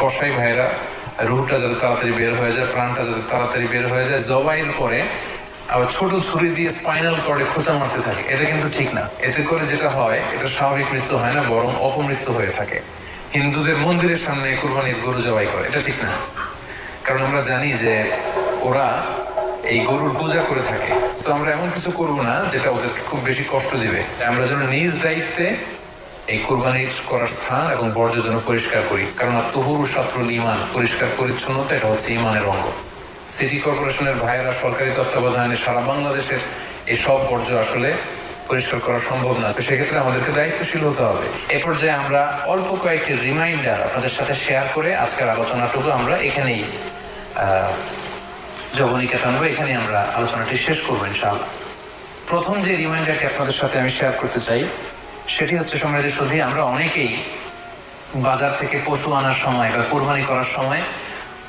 কসাই ভাইরা রুহটা যাতে তাড়াতাড়ি বের হয়ে যায়, প্রাণটা যাতে তাড়াতাড়ি বের হয়ে যায় জবাইয়ের পরে আবার ছোট ছুরি দিয়ে স্পাইনাল কর্ডে খোঁচা মারতে থাকে। এটা কিন্তু ঠিক না। এতে করে যেটা হয়, এটা স্বাভাবিক মৃত্যু হয় না, বরং অপমৃত্যু হয়ে থাকে। হিন্দুদের মন্দিরের সামনে কুরবানির গরু জবাই করে। এটা ঠিক না। কারণ আমরা জানি যে ওরা এই গরুর পূজা করে থাকে। তো আমরা এমন কিছু করব না, যেটা ওদেরকে খুব বেশি কষ্ট দিবে। আমরা যেন নিজ দায়িত্বে এই কোরবানির করার স্থান এবং বর্জ্য যেন পরিষ্কার করি। কারণ তহুর সাত্রুল ইমান পরিষ্কার পরিচ্ছন্নতা, এটা হচ্ছে ইমানের অঙ্গ। সিটি কর্পোরেশনের ভাইয়েরা সরকারি তত্ত্বাবধানে সারা বাংলাদেশের এই সব বর্জ্য আসলে পরিষ্কার করা সম্ভব না। তো সেক্ষেত্রে আমাদেরকে দায়িত্বশীল হতে হবে। এ পর্যায়ে আমরা অল্প কয়েকটি রিমাইন্ডার আপনাদের সাথে শেয়ার করে আজকের আলোচনাটুকু আমরা এখানেই জবনিকা টানবো এখানে আমরা আলোচনাটি শেষ করব ইনশাআল্লাহ। প্রথম যে রিমাইন্ডারটি আপনাদের সাথে আমি শেয়ার করতে চাই সেটি হচ্ছে সমাজের শুধু আমরা অনেকেই বাজার থেকে পশু আনার সময় বা কোরবানি করার সময়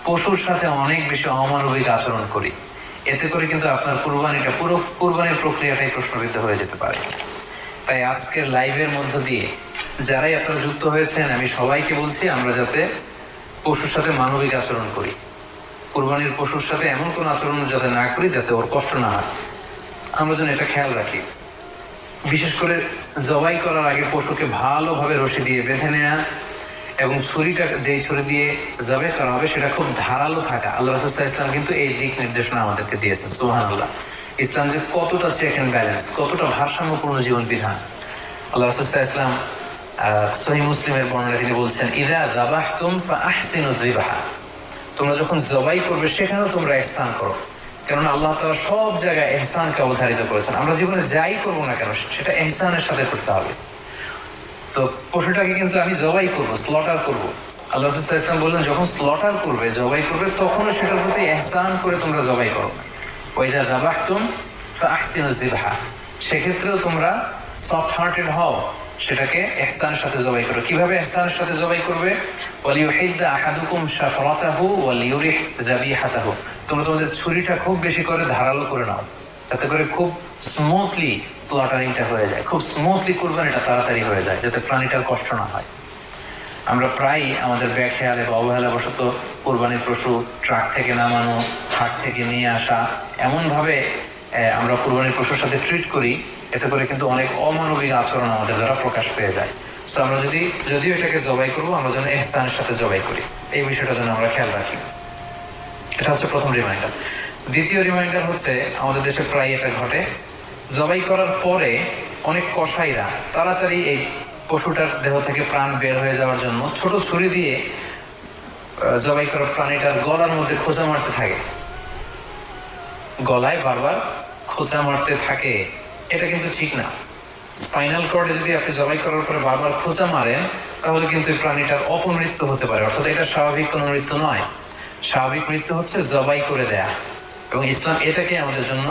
পশুর সাথে অনেক বেশি অমানবিক আচরণ করি। এতে করে কিন্তু আপনার কোরবানিটা পুরো কোরবানির প্রক্রিয়াটাই প্রশ্নবিদ্ধ হয়ে যেতে পারে। তাই আজকের লাইভের মধ্য দিয়ে যারাই আপনারা যুক্ত হয়েছেন, আমি সবাইকে বলছি আমরা যাতে পশুর সাথে মানবিক আচরণ করি। কোরবানির পশুর সাথে এমন কোনো আচরণ যাতে না করি যাতে ওর কষ্ট না হয়। আমরা যেন এটা খেয়াল রাখি। বিশেষ করে জবাই করার আগে পশুকে ভালোভাবে রশি দিয়ে বেঁধে নেওয়া এবং ছুরিটা, যেই ছুরি দিয়ে জবাই করা হবে, সেটা খুব ধারালো থাকা। আল্লাহ রসুল্লাহ ইসলাম কিন্তু এই দিক নির্দেশনা আমাদেরকে দিয়েছেন। সুহান আল্লাহ ইসলাম যে কতটা চেক অ্যান্ড ব্যালেন্স কতটা ভারসাম্যপূর্ণ জীবন বিধান আল্লাহ রসুল্লাহ ইসলাম সহি মুসলিমের বর্ণনা তিনি বলছেন, ইদা দাবাহ তুম আহসিনু দিবাহা তোমরা যখন জবাই করবে, সেখানেও তোমরা এহসান করো। কেননা আল্লাহ তাআলা সব জায়গায় এহসানকে অবধারিত করেছেন। আমরা জীবনে যাই করব না কেন, সেটা এহসানের সাথে করতে হবে। তো পশুটাকে কিন্তু আমি জবাই করব স্লটার করব। আল্লাহ রসুল্লাহ ইসলাম বললেন, যখন স্লটার করবে, জবাই করবে, তখনও সেটার প্রতি এহসান করে তোমরা জবাই করো। ওইদা জাবাহতুম ফাহসিনু জিবহা সেক্ষেত্রেও তোমরা সফট হার্টেড হও, সেটাকে এহসানের সাথে জবাই করো। কীভাবে এহসানের সাথে জবাই করবে? ওয়ালিউহিদ্দা আহাদুকুম শাফরাতাহু ওয়ালিউরিহ যাবিহাতাহু। তোমরা তোমাদের ছুরিটা খুব বেশি করে ধারালো করে নাও। যাতে করে খুব স্মুথলি স্লটারিংটা হয়ে যায়। খুব স্মুথলি কুরবানিটা তাড়াতাড়ি হয়ে যায়, যাতে প্রাণীটার কষ্ট না হয়। আমরা প্রায় আমাদের ব্যাখেয়ালে বা অবহেলাবশত কোরবানির পশু ট্রাক থেকে নামানো হাট থেকে নিয়ে আসা, এমনভাবে আমরা কোরবানির পশুর সাথে ট্রিট করি, এতে করে কিন্তু অনেক অমানবিক আচরণ আমাদের দ্বারা প্রকাশ পেয়ে যায়। সো আমরা যদি, যদিও এটাকে জবাই করব, আমরা যেন এহসানের সাথে জবাই করি। এই বিষয়টা যেন আমরা খেয়াল রাখি। এটা হচ্ছে প্রথম রিমাইন্ডার দ্বিতীয় রিমাইন্ডার হচ্ছে আমাদের দেশে প্রায় এটা ঘটে। জবাই করার পরে অনেক কষাইরা তাড়াতাড়ি এই পশুটার দেহ থেকে প্রাণ বের হয়ে যাওয়ার জন্য ছোট ছুরি দিয়ে জবাই করা প্রাণীটার গলার মধ্যে খোঁচা মারতে থাকে। গলায় বারবার খোঁচা মারতে থাকে। এটা কিন্তু ঠিক না। স্পাইনাল কর্ডে যদি আপনি জবাই করার পরে বারবার খোঁচা মারেন, তাহলে কিন্তু এই প্রাণীটার অপমৃত্যু হতে পারে। অর্থাৎ এটা স্বাভাবিক কোনো মৃত্যু নয়। স্বাভাবিক মৃত্যু হচ্ছে জবাই করে দেয়া। এবং ইসলাম এটাকে আমাদের জন্য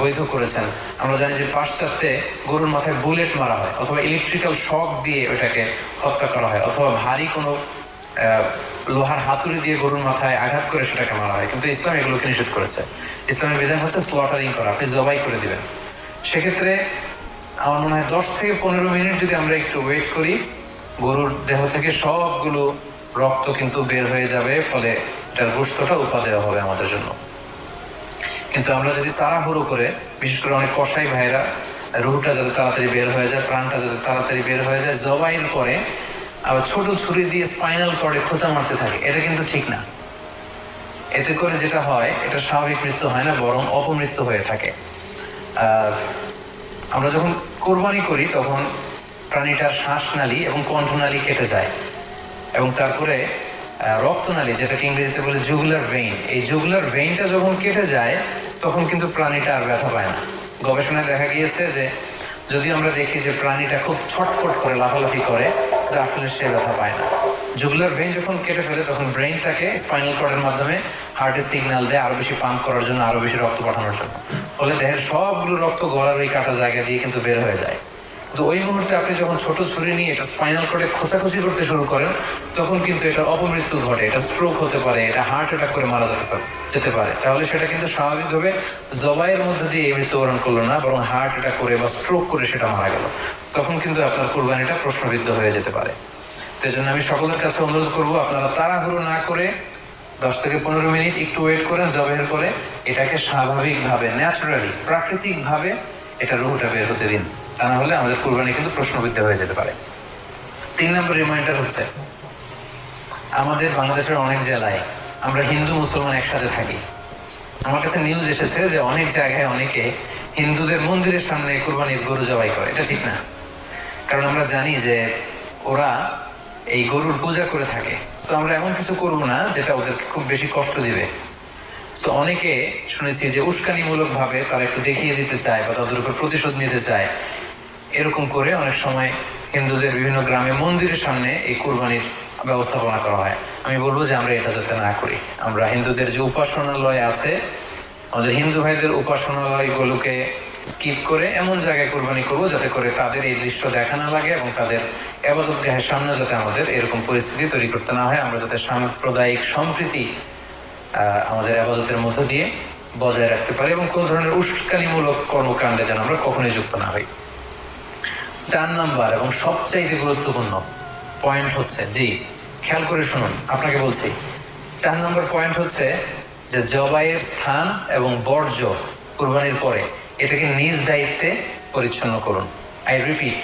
বৈধ করেছেন। আমরা জানি যে পাশ্চাত্যে গরুর মাথায় বুলেট মারা হয়, অথবা ইলেকট্রিক্যাল শক দিয়ে ওটাকে হত্যা করা হয়, অথবা ভারী কোনো লোহার হাতুড়ি দিয়ে গরুর মাথায় আঘাত করে সেটাকে মারা হয়। কিন্তু ইসলাম এগুলোকে নিষেধ করেছে। ইসলামের বিধান হচ্ছে স্লটারিং করা, আপনি জবাই করে দিবেন। সেক্ষেত্রে আমার মনে হয় দশ থেকে পনেরো মিনিট যদি আমরা একটু ওয়েট করি, গরুর দেহ থেকে সবগুলো রক্ত কিন্তু বের হয়ে যাবে, ফলে এটার গোস্তটা উপা দেওয়া হবে আমাদের জন্য। কিন্তু আমরা যদি তাড়াহুড়ো করে, বিশেষ করে অনেক কষাই ভাইরা রুহটা যাতে তাড়াতাড়ি বের হয়ে যায়, প্রাণটা যাতে তাড়াতাড়ি বের হয়ে যায় জবাইন করে আবার ছোট ছুরি দিয়ে স্পাইনাল কর্ডে খোঁচা মারতে থাকে, এটা কিন্তু ঠিক না। এতে করে যেটা হয়, এটা স্বাভাবিক মৃত্যু হয় না, বরং অপমৃত্যু হয়ে থাকে। আমরা যখন কোরবানি করি, তখন প্রাণীটার শ্বাসনালী এবং কণ্ঠনালী কেটে যায়। এবং তারপরে রক্তনালী, যেটাকে ইংরেজিতে বলে জুগুলার ভেইন এই জুগুলার ভেইনটা যখন কেটে যায়, তখন কিন্তু প্রাণীটা আর ব্যথা পায় না। গবেষণায় দেখা গিয়েছে যে, যদি আমরা দেখি যে প্রাণীটা খুব ছটফট করে, লাফালাফি করে তো আসলে সে ব্যথা পায় না। জুগুলার ভেইন যখন কেটে ফেলে, তখন ব্রেইন তাকে স্পাইনাল কর্ডের মাধ্যমে হার্টে সিগন্যাল দেয়, আরও বেশি পাম্প করার জন্য, আরও বেশি রক্ত পাঠানোর জন্য। ফলে দেহের সবগুলো রক্ত গলার ওই কাটা জায়গা দিয়ে কিন্তু বের হয়ে যায়। তো ওই মুহূর্তে আপনি যখন ছোট ছুরি নিয়ে এটা স্পাইনাল কর্ডে খোঁচাখুচি করতে শুরু করেন, তখন কিন্তু এটা অপমৃত্যু ঘটে, এটা স্ট্রোক হতে পারে, এটা হার্ট অ্যাটাক করে মারা যেতে পারে যেতে পারে। তাহলে সেটা কিন্তু স্বাভাবিকভাবে জবাইয়ের মধ্যে দিয়ে মৃত্যুবরণ করল না, বরং হার্ট অ্যাটাক করে বা স্ট্রোক করে সেটা মারা গেল। তখন কিন্তু আপনার কোরবানিটা প্রশ্নবিদ্ধ হয়ে যেতে পারে। তো জন্য আমি সকলের কাছে অনুরোধ করব, আপনারা তাড়াহুড়ো না করে দশ থেকে পনেরো মিনিট একটু ওয়েট করেন জবের করে এটাকে স্বাভাবিকভাবে ন্যাচুরালি প্রাকৃতিকভাবে এটা রুহুটা বের হতে দিন। তা না হলে আমাদের কুরবানি কিন্তু প্রশ্নবিদ্ধ হয়ে যেতে পারে। তিন নম্বর রিমাইন্ডার হচ্ছে, আমাদের বাংলাদেশের অনেক জেলায় আমরা হিন্দু মুসলমান একসাথে থাকি। আমার কাছে নিউজ এসেছে যে অনেক জায়গায় অনেকে হিন্দুদের মন্দিরের সামনে কুরবানির গরু জবাই করে। এটা ঠিক না। কারণ আমরা জানি যে ওরা এই গরুর পূজা করে থাকে। সো আমরা এমন কিছু করব না যেটা ওদেরকে খুব বেশি কষ্ট দিবে। সো অনেকে শুনেছি যে উস্কানিমূলক ভাবে তারা একটু দেখিয়ে দিতে চায় বা তাদের উপর প্রতিশোধ নিতে চায়। এরকম করে অনেক সময় হিন্দুদের বিভিন্ন গ্রামে মন্দিরের সামনে এই কুরবানির ব্যবস্থাপনা করা হয়। আমি বলব যে আমরা এটা যাতে না করি। আমরা হিন্দুদের যে উপাসনালয় আছে, আমাদের হিন্দু ভাইদের উপাসনালয়গুলোকে স্কিপ করে এমন জায়গায় কুরবানি করব যাতে করে তাদের এই দৃশ্য দেখা না লাগে এবং তাদের আবাদত গাহের সামনে যাতে আমাদের এরকম পরিস্থিতি তৈরি করতে না হয়। আমরা যাতে সাম্প্রদায়িক সম্প্রীতি আমাদের আবাদতের মধ্য দিয়ে বজায় রাখতে পারি এবং কোন ধরনের উস্কানিমূলক কর্মকাণ্ডে যেন আমরা কখনোই যুক্ত না হই। চার নাম্বার এবং সবচাইতে গুরুত্বপূর্ণ পয়েন্ট হচ্ছে, জি, খেয়াল করে শুনুন, আপনাকে বলছি। চার নম্বর পয়েন্ট হচ্ছে যে জবাইয়ের স্থান এবং বর্জ্য কুরবানির পরে এটাকে নিজ দায়িত্বে পরিচ্ছন্ন করুন। আই রিপিট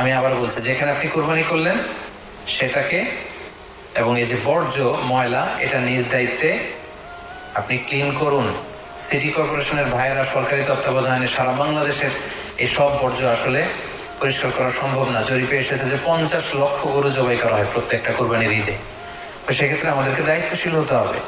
আমি আবার বলছি, যেখানে আপনি কুরবানি করলেন, সেটাকে এবং এই যে বর্জ্য, ময়লা, এটা নিজ দায়িত্বে আপনি ক্লিন করুন। সিটি কর্পোরেশনের ভাইয়েরা সরকারি তত্ত্বাবধানে সারা বাংলাদেশের এই সব বর্জ্য আসলে পরিষ্কার করা সম্ভব না। জরিপে এসেছে যে পঞ্চাশ লক্ষ গরু জবাই করা হয় প্রত্যেকটা কোরবানির ঈদে। তো সেক্ষেত্রে আমাদেরকে দায়িত্বশীল হতে হবে।